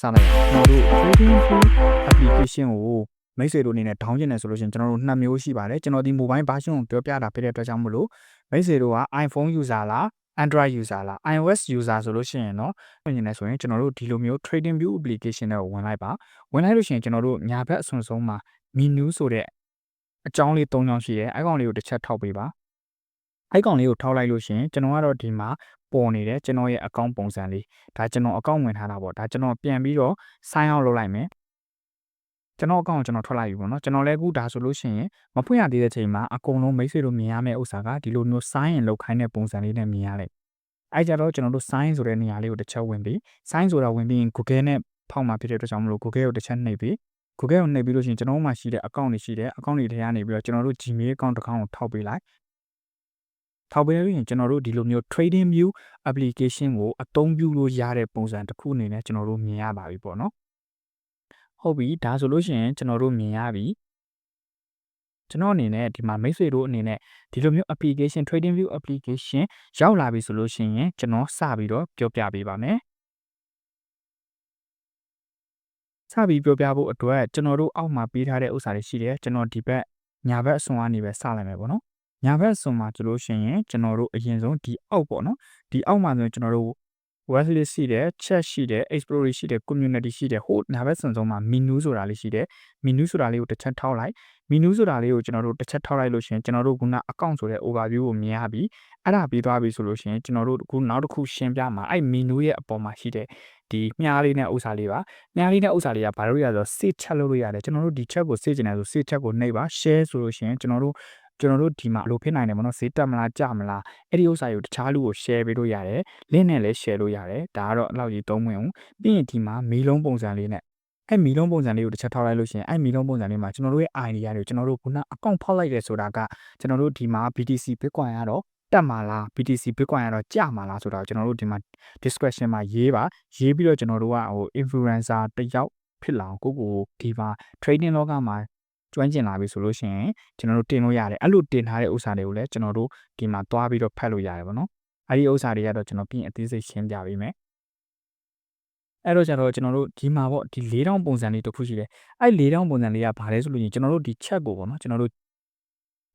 စလိုက်အောင်ကျွန်တော်တို့ trading view application ကိုမိတ်ဆွေတို့အနေနဲ့ down ကျင်တယ်ဆိုလို့ရှိရင်ကျွန်တော်တို့နှစ်မျိုးရှိပါတယ်ကျွန်တော်ဒီ mobile version ကိုပြောပြတာဖြစ်တဲ့အတွက်ကြောင့်မလို့မိတ်ဆွေတို့က iPhone user လား Android user လား iOS user ဆိုလို့ရှိရင်တော့ပြင်နေတယ်ဆိုရင်ကျွန်တော်တို့ဒီလိုမျိုး trading view application တွေကိုဝင်လိုက်ပါဝင်လိုက်လို့ရှိရင်ကျွန်တော်တို့ညာဘက်အစွန်ဆုံးမှာ menu ဆိုတဲ့အကြောင်းလေး၃ကြောင်းရှိတယ်အဲကောင်လေးကိုတစ်ချက်ထောက်ပေးပါအဲကောင်လေးကိုထောက်လိုက်လို့ရှိရင်ကျွန်တော်ကတော့ဒီမှာ ပေါ်နေတယ်ကျွန်တော်ရဲ့ account ပုံစံလေးဒါကျွန်တော် account ဝင်ထားတာပေါ့ဒါကျွန်တော်ပြန်ပြီးတော့ sign out လုပ်လိုက်မယ်ကျွန်တော် account ကိုကျွန်တော်ထွက်လိုက်ပြီပေါ့နော်ကျွန်တော်လည်းအခုဒါဆိုလို့ရှိရင်မဖွင့်ရသေးတဲ့ချိန်မှာအကုန်လုံးမိတ်ဆွေတို့မြင်ရမယ့်ဥစ္စာကဒီလိုမျိုး sign in လုပ်ခိုင်းတဲ့ပုံစံလေးနဲ့မြင်ရလိမ့်အဲကြတော့ကျွန်တော်တို့ sign ဆိုတဲ့နေရာလေးကိုတစ်ချက်ဝင်ပြီး sign ဆိုတာဝင်ပြီးရင် Google နဲ့ဖောက်မှာဖြစ်တဲ့အတွက်ကြောင့်မလို့ Google ကိုတစ်ချက်နှိပ်ပြီး Google ကိုနှိပ်ပြီးလို့ရှိရင်ကျွန်တော်တို့မှာရှိတဲ့ account တွေရှိတယ် account တွေထဲကနေပြီးတော့ကျွန်တော်တို့ Gmail account တစ်ခေါက်ကိုထောက်ပေးလိုက် ထောက်ပေးလို့ရင်ကျွန်တော်တို့ဒီလိုမျိုး trading view application ကိုအသုံးပြုလို့ရတဲ့ပုံစံတစ်ခုအနေနဲ့ကျွန်တော်တို့မြင်ရပါပြီပေါ့နော်ဟုတ်ပြီဒါဆိုလို့ရှိရင်ကျွန်တော်တို့မြင်ရပြီကျွန်တော်အနေနဲ့ဒီမှာမိတ်ဆွေတို့အနေနဲ့ဒီလိုမျိုး application trading view application ရောက်လာပြီဆိုလို့ရှိရင်ကျွန်တော်စပြီးတော့ပြောပြပေးပါမယ်စပြီးပြောပြဖို့အတွက်ကျွန်တော်တို့အောက်မှာပေးထားတဲ့ဥစ္စာတွေရှိတယ်ကျွန်တော်ဒီဘက်ညာဘက်အစွန်ကနေပဲစလိုက်မယ်ပေါ့နော် ညာဘက်အစွန်မှာဆိုလို့ရှိရင်ကျွန်တော်တို့အရင်ဆုံးဒီအောက်ပေါ့နော်ဒီအောက်မှာဆိုရင်ကျွန်တော်တို့ web list ရှိတယ် chat ရှိတယ် explore ရှိတယ် community ရှိတယ်ဟိုညာဘက်စွန်ဆုံးမှာ menu ဆိုတာလေးရှိတယ် menu ဆိုတာလေးကိုတစ်ချက်ထောက်လိုက် menu ဆိုတာလေးကိုကျွန်တော်တို့တစ်ချက်ထောက်လိုက်လို့ရှိရင်ကျွန်တော်တို့ခုန account ဆိုတဲ့ overview ကိုမြင်ရပြီအဲ့ဒါပြီးသွားပြီဆိုလို့ရှိရင်ကျွန်တော်တို့ခုနောက်တစ်ခုရှင်းပြမှာအဲ့ menu ရဲ့အပေါ်မှာရှိတဲ့ဒီမြားလေးနဲ့ဥစ္စာလေးပါမြားလေးနဲ့ဥစ္စာလေးကဘာလို့ရလဲဆိုတော့ save chat လုပ်လို့ရတယ်ကျွန်တော်တို့ဒီ chat ကို save ကျင်တယ်ဆို save chat ကိုနှိပ်ပါ share ဆိုလို့ရှိရင်ကျွန်တော်တို့ ကျွန်တော်တို့ဒီမှာလိုဖြစ်နိုင်တယ်မနော်ဈေးတက်မလားကျမလားအဲ့ဒီဥစ္စာကိုတခြားလူကို share ပေးလို့ရတယ် link နဲ့လည်း share လို့ရတယ်ဒါကတော့အလောက်ကြီးသုံးဝင်အောင်ပြီးရင်ဒီမှာမီလုံးပုံစံလေးနဲ့အဲ့မီလုံးပုံစံလေးကိုတစ်ချက်ထောက်လိုက်လို့ရှိရင်အဲ့မီလုံးပုံစံလေးမှာကျွန်တော်တို့ရဲ့ idea တွေကိုကျွန်တော်တို့ခုန account ဖောက်လိုက်တယ်ဆိုတာကကျွန်တော်တို့ဒီမှာ BTC Bitcoin ကတော့တက်မှာလား BTC Bitcoin ကတော့ကျမှာလားဆိုတော့ကျွန်တော်တို့ဒီမှာ description မှာရေးပါရေးပြီးတော့ကျွန်တော်တို့ကဟို influencer တယောက်ဖြစ်လာအောင်ကိုကိုဒီမှာ trading လောကမှာ ကျွမ်းကျင်လာပြီဆိုလို့ရှိရင်ကျွန်တော်တို့တင်လို့ရတယ်အဲ့လိုတင်ထားတဲ့ဥစ္စာတွေကိုလည်းကျွန်တော်တို့ဒီမှာသွားပြီးတော့ဖတ်လို့ရတယ်ပေါ့နော်အဲ့ဒီဥစ္စာတွေကတော့ကျွန်တော်ပြင်အသေးစိတ်ရှင်းပြပေးမယ်အဲ့တော့ကျတော့ကျွန်တော်တို့ဒီမှာပေါ့ဒီ၄တောင်ပုံစံလေးတစ်ခုရှိတယ်အဲ့၄တောင်ပုံစံလေးကဘာလဲဆိုလို့ရင်ကျွန်တော်တို့ဒီ chat ကိုပေါ့နော်ကျွန်တော်တို့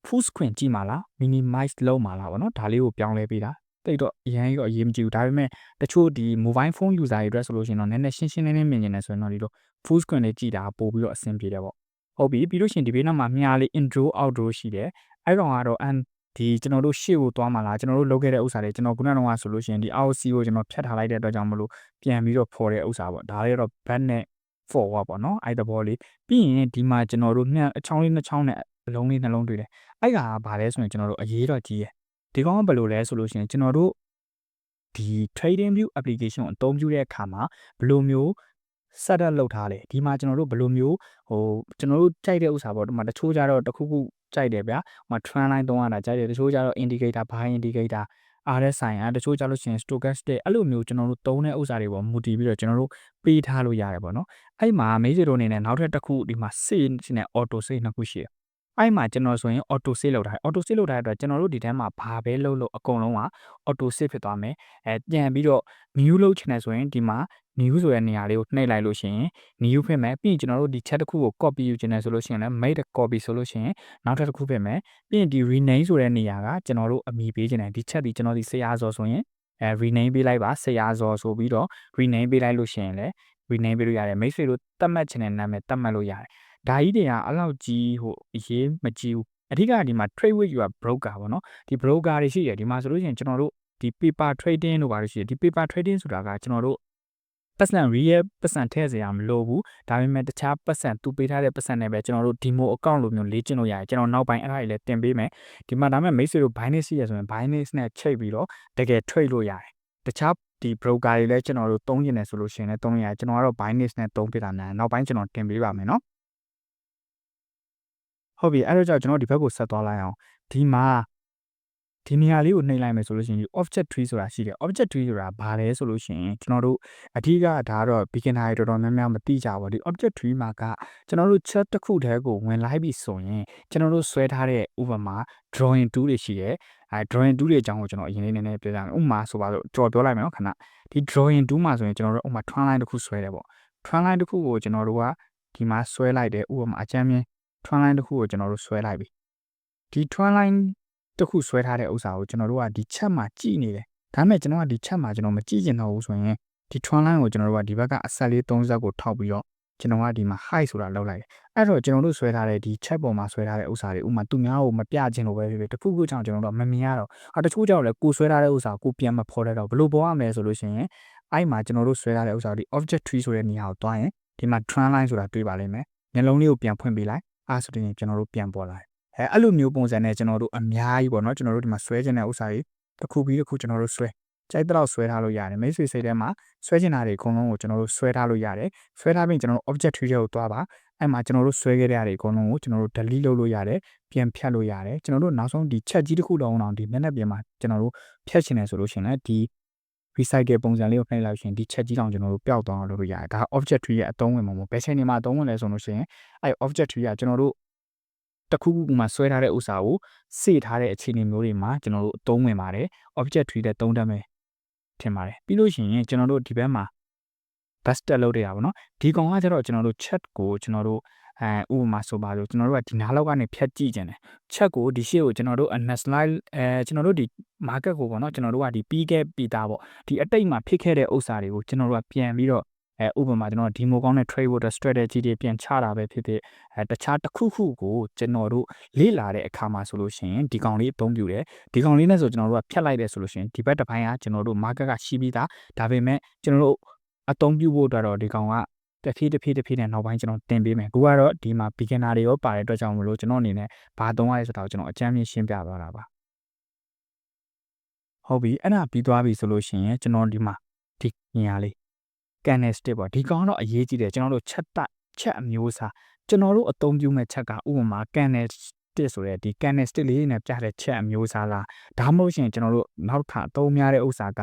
full screen ကြည့်မှာလား minimize လုပ်မှာလားပေါ့နော်ဒါလေးကိုပြောင်းလဲပေးတာတိတ်တော့အရင်ကြီးတော့အရေးမကြီးဘူးဒါပေမဲ့တချို့ဒီ mobile phone user တွေအတွက်ဆိုလို့ရှိရင်တော့နည်းနည်းရှင်းရှင်းလင်းလင်းမြင်နေတယ်ဆိုရင်တော့ဒီလို full screen လေးကြည့်တာပို့ပြီးတော့အဆင်ပြေတယ်ပေါ့ ဟုတ်ပြီပြီးလို့ရှိရင်ဒီဘေးနောက်မှာမြားလေး intro outro ရှိတယ်အဲ့ကောင်ကတော့ and ဒီကျွန်တော်တို့ရှေ့ကိုသွားမှာလားကျွန်တော်တို့လုပ်ခဲ့တဲ့ဥစ္စာတွေကျွန်တော်ခုနကတော့ဆိုလို့ရှိရင်ဒီ AOC ကိုကျွန်တော်ဖြတ်ထားလိုက်တဲ့အတွက်ကြောင့်မလို့ပြန်ပြီးတော့ဖော်တဲ့ဥစ္စာပေါ့ဒါလေးတော့ back နဲ့ forward ပေါ့နော်အဲ့တဘောလေးပြီးရင်ဒီမှာကျွန်တော်တို့ညအချောင်းလေးနှစ်ချောင်းနဲ့အလုံးလေးနှလုံးတွေ့တယ်အဲ့ကဘာလဲဆိုရင်ကျွန်တော်တို့အရေးတော့ကြီးရယ်ဒီကောင်ကဘယ်လိုလဲဆိုလို့ရှိရင်ကျွန်တော်တို့ဒီ trading view application ကိုအသုံးပြုတဲ့အခါမှာဘယ်လိုမျိုး setup လုပ်ထားလဲဒီမှာကျွန်တော်တို့ဘယ်လိုမျိုးဟိုကျွန်တော်တို့ကြိုက်တဲ့ဥစ္စာပေါ့ဒီမှာတချို့ကြတော့တခုခုကြိုက်တယ်ဗျာဟိုမှာ trend line သုံးရတာကြိုက်တယ်တချို့ကြတော့ indicator buy indicator RSI အဲတချို့ကြလို့ရှိရင် stochastic အဲ့လိုမျိုးကျွန်တော်တို့သုံးတဲ့ဥစ္စာတွေပေါ်မူတည်ပြီးတော့ကျွန်တော်တို့ပေးထားလို့ရတယ်ပေါ့နော်အဲ့မှာမေးစီတို့အနေနဲ့နောက်ထပ်တစ်ခုဒီမှာ save နဲ့ auto save နှစ်ခုရှိတယ်အဲ့မှာကျွန်တော်ဆိုရင် auto save လုပ်ထားတယ် auto save လုပ်ထားတဲ့အတွက်ကျွန်တော်တို့ဒီထဲမှာဘာပဲလုပ်လို့အကုန်လုံးက auto save ဖြစ်သွားမယ်အဲပြန်ပြီးတော့ new လုပ်ချင်တယ်ဆိုရင်ဒီမှာ new ဆိုတဲ့နေရာလေးကိုနှိပ်လိုက်လို့ရှိရင် new ဖြစ်မယ်ပြီးရင်ကျွန်တော်တို့ဒီ chat တစ်ခုကို copy ယူချင်တယ်ဆိုလို့ရှိရင်လည်း make a copy ဆိုလို့ရှိရင်နောက်ထပ်တစ်ခုဖြစ်မယ်ပြီးရင်ဒီ rename ဆိုတဲ့နေရာကကျွန်တော်တို့အမည်ပေးချင်တယ်ဒီ chat ဒီကျွန်တော်ဒီဆရာဇော်ဆိုရင်အဲ rename ပေးလိုက်ပါဆရာဇော်ဆိုပြီးတော့ rename ပေးလိုက်လို့ရှိရင်လည်း rename ပေးလို့ရတယ်မိတ်ဆွေတို့တတ်မှတ်ချင်တဲ့နာမည်တတ်မှတ်လို့ရတယ်ဒါကြီးတွေကအဲ့လောက်ကြီးဟိုအရေးမကြီးဘူးအဓိကဒီမှာ trade with your broker ပေါ့နော်ဒီ broker တွေရှိတယ်ဒီမှာဆိုလို့ရှိရင်ကျွန်တော်တို့ဒီ paper trading လို့ပါလို့ရှိတယ်ဒီ paper trading ဆိုတာကကျွန်တော်တို့ ပတ်စံ real ပတ်စံထည့်စရာမလိုဘူးဒါပေမဲ့တခြားပတ်စံသူပေးထားတဲ့ပတ်စံနဲ့ပဲကျွန်တော်တို့ demo account လိုမျိုးလေ့ကျင့်လို့ရတယ်ကျွန်တော်နောက်ပိုင်းအဲ့ဒါတွေလည်းတင်ပေးမယ်ဒီမှာဒါပေမဲ့မိတ်ဆွေတို့ Binance ရှိရဆိုရင် Binance နဲ့ချိန်ပြီးတော့တကယ် trade လို့ရတယ်တခြားဒီ broker တွေလည်းကျွန်တော်တို့သုံးကျင်တယ်ဆိုလို့ရှိရင်လည်းသုံးရတယ်ကျွန်တော်ကတော့ Binance နဲ့သုံးပြတာများနောက်ပိုင်းကျွန်တော်တင်ပေးပါမယ်နော်ဟုတ်ပြီအဲ့တော့ကြောင့်ကျွန်တော်ဒီဘက်ကိုဆက်သွားလိုက်အောင်ဒီမှာ ဒီနေရာလေးကိုနှိပ်လိုက်မယ်ဆိုလို့ရှိရင် object tree ဆိုတာရှိတယ် object tree ဆိုတာဘာလဲဆိုလို့ရှိရင်ကျွန်တော်တို့အဓိကဒါကတော့ beginner တွေတော်တော်များများမသိကြပါဘူးဒီ object tree မှာကကျွန်တော်တို့ chat တစ်ခုတည်းကိုဝင်လိုက်ပြီဆိုရင်ကျွန်တော်တို့ဆွဲထားတဲ့ဥပမာ drawing tool တွေရှိတယ်အဲ drawing tool တွေအကြောင်းကိုကျွန်တော်အရင်လေးနည်းနည်းပြောပြမယ်ဥပမာဆိုပါတော့ကြော်ပြောလိုက်မယ်နော်ခဏဒီ drawing tool မှာဆိုရင်ကျွန်တော်တို့ဥပမာ trend line တစ်ခုဆွဲတယ်ပေါ့ trend line တစ်ခုကိုကျွန်တော်တို့ကဒီမှာဆွဲလိုက်တယ်ဥပမာအချမ်းမြင် trend line တစ်ခုကိုကျွန်တော်တို့ဆွဲလိုက်ပြီဒီ trend line တစ်ခုဆွဲထားတဲ့ဥစ္စာကိုကျွန်တော်တို့ကဒီချက်မှာကြည့်နေတယ်ဒါပေမဲ့ကျွန်တော်ကဒီချက်မှာကျွန်တော်မကြည့်ကျင်တော့ဘူးဆိုရင်ဒီ trend line ကိုကျွန်တော်တို့ကဒီဘက်ကအဆက်လေး30ကိုထောက်ပြီးတော့ကျွန်တော်ကဒီမှာ high ဆိုတာလောက်လိုက်တယ်အဲ့တော့ကျွန်တော်တို့ဆွဲထားတဲ့ဒီ chat ပေါ်မှာဆွဲထားတဲ့ဥစ္စာတွေဥမာသူများကိုမပြခြင်းလို့ပဲဖြစ်ဖြစ်တခုခုကြောင့်ကျွန်တော်တို့မမြင်ရတော့အတချို့ကြောင့်လည်းကိုဆွဲထားတဲ့ဥစ္စာကိုပြန်မဖော်တတ်တော့ဘယ်လိုပေါ်ရမလဲဆိုလို့ရှိရင်အဲ့မှာကျွန်တော်တို့ဆွဲထားတဲ့ဥစ္စာဒီ object tree ဆိုတဲ့နေရာကိုတွားရင်ဒီမှာ trend line ဆိုတာတွေ့ပါလိမ့်မယ်မျက်လုံးလေးကိုပြန်ဖွင့်ပေးလိုက်အားဆိုရင်ကျွန်တော်တို့ပြန်ပေါ်လာတယ် အဲအဲ့လိုမျိုးပုံစံနဲ့ကျွန်တော်တို့အများကြီးပေါ့နော်ကျွန်တော်တို့ဒီမှာဆွဲခြင်းတဲ့ဥစ္စာတွေတစ်ခုပြီးတစ်ခုကျွန်တော်တို့ဆွဲကြိုက်တော့ဆွဲထားလို့ရတယ်မိတ်ဆွေစိတ်ထဲမှာဆွဲချင်တာတွေအကုန်လုံးကိုကျွန်တော်တို့ဆွဲထားလို့ရတယ်ဆွဲထားပြီးကျွန်တော်တို့ object tree ကိုတွားပါအဲ့မှာကျွန်တော်တို့ဆွဲခဲ့တဲ့အရာတွေအကုန်လုံးကိုကျွန်တော်တို့ delete လုပ်လို့ရတယ်ပြန်ဖြတ်လို့ရတယ်ကျွန်တော်တို့နောက်ဆုံးဒီ chat ကြီးတစ်ခုလုံးအောင်ဒီမျက်နှာပြင်မှာကျွန်တော်တို့ဖြတ်ချင်တယ်ဆိုလို့ရှိရင်လည်းဒီ recycle ပုံစံလေးကိုနှိပ်လိုက်ရှင်ဒီ chat ကြီးတောင်ကျွန်တော်တို့ပျောက်သွားအောင်လုပ်လို့ရတယ်ဒါ object tree ရဲ့အသုံးဝင်ပုံပေါ့ဘယ်ချိန်ဒီမှာအသုံးဝင်လဲဆိုလို့ရှိရင်အဲ့ object tree ကကျွန်တော်တို့ တခုခုမှဆွဲထားတဲ့ဥစ္စာကိုစေထားတဲ့အခြေအနေမျိုးတွေမှာကျွန်တော်တို့အသုံးဝင်ပါတယ် object tree တဲ့သုံးတတ်မယ်ထင်ပါတယ်ပြီးလို့ရှိရင်ကျွန်တော်တို့ဒီဘက်မှာ bus တက်လုပ်ရတာပေါ့နော်ဒီကောင်ကကျတော့ကျွန်တော်တို့ chat ကိုကျွန်တော်တို့အဲဥပမာဆိုပါလို့ကျွန်တော်တို့ကဒီနားလောက်ကနေဖြတ်ကြည့်ကြတယ်ချက်ကိုဒီရှေ့ကိုကျွန်တော်တို့ next slide အဲကျွန်တော်တို့ဒီ market ကိုပေါ့နော်ကျွန်တော်တို့ကဒီပြီးခဲ့ပြီးသားပေါ့ဒီအတိတ်မှာဖြစ်ခဲ့တဲ့ဥစ္စာတွေကိုကျွန်တော်တို့ကပြန်ပြီးတော့ အဲဥပမာကျွန်တော်ဒီမိုကောင်းနဲ့ trade water strategy တွေပြန်ချတာပဲဖြစ်ဖြစ်အဲတခြားတစ်ခုခုကိုကျွန်တော်တို့လေ့လာတဲ့အခါမှာဆိုလို့ရှိရင်ဒီကောင်လေးအသုံးပြုတယ်ဒီကောင်လေးနဲ့ဆိုကျွန်တော်တို့ကဖြတ်လိုက်တယ်ဆိုလို့ရှိရင်ဒီဘက်တစ်ပိုင်းကကျွန်တော်တို့ market ကရှိပြီးသားဒါပေမဲ့ကျွန်တော်တို့အသုံးပြုဖို့အတွက်တော့ဒီကောင်ကတဖြည်းတဖြည်းတဖြည်းနဲ့နောက်ပိုင်းကျွန်တော်တင်ပေးမယ်။ခုကတော့ဒီမှာ beginner တွေရောပါတဲ့အတွက်ကြောင့်မလို့ကျွန်တော်အနေနဲ့ဘာသုံးရလဲဆိုတာကိုကျွန်တော်အကြမ်းမြင်ရှင်းပြသွားတာပါ။ဟုတ်ပြီအဲ့ဒါပြီးသွားပြီဆိုလို့ရှိရင်ကျွန်တော်ဒီမှာဒီနေရာလေး candlestick ပေါ့ဒီကောင်တော့အရေးကြီးတယ်ကျွန်တော်တို့ချက်တက်ချက်အမျိုးအစားကျွန်တော်တို့အသုံးပြုမဲ့ချက်ကဥပမာ candlestick ဆိုတဲ့ဒီ candlestick လေးနဲ့ပြတဲ့ချက်အမျိုးအစားလားဒါမှမဟုတ်ရှင်ကျွန်တော်တို့နောက်ထပ်အသုံးများတဲ့ဥစ္စာက